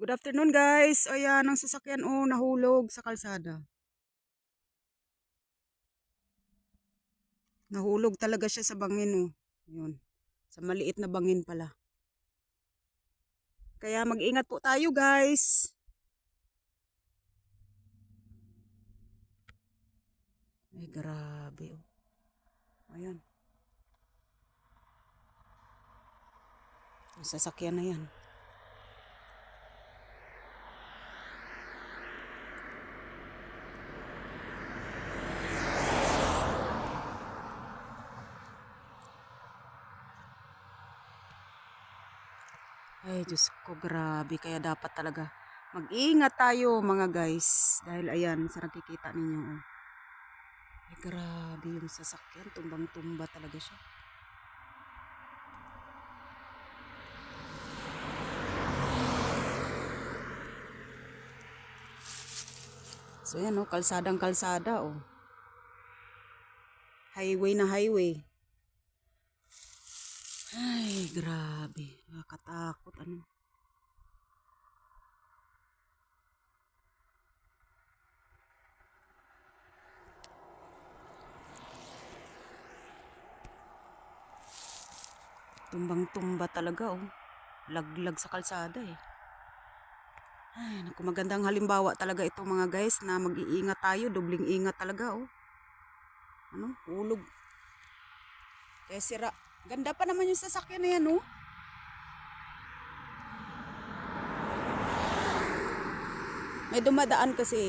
Good afternoon guys. Ayan, ang sasakyan oh, nahulog sa kalsada. Nahulog talaga siya sa bangin oh. Yun. Sa maliit na bangin pala. Kaya mag-ingat po tayo guys. Ay grabe oh. Ayan. Yung sasakyan na yan. Ay, Diyos ko, grabe. Kaya dapat talaga mag-ingat tayo mga guys. Dahil ayan, sa nakikita ninyo. Oh. Ay, grabe yung sasakyan. Tumbang-tumba talaga siya. So yan oh, kalsadang kalsada oh. Highway na highway. Ay, grabe. Nakakatakot ano. Tumbang-tumba talaga oh. Laglag sa kalsada eh. Ay, naku, magandang halimbawa talaga ito mga guys na mag-iingat tayo, dobling ingat talaga oh. Ano, hulog. Kaya sira. Ganda pa naman yung sasakyan na yan oh. May dumadaan kasi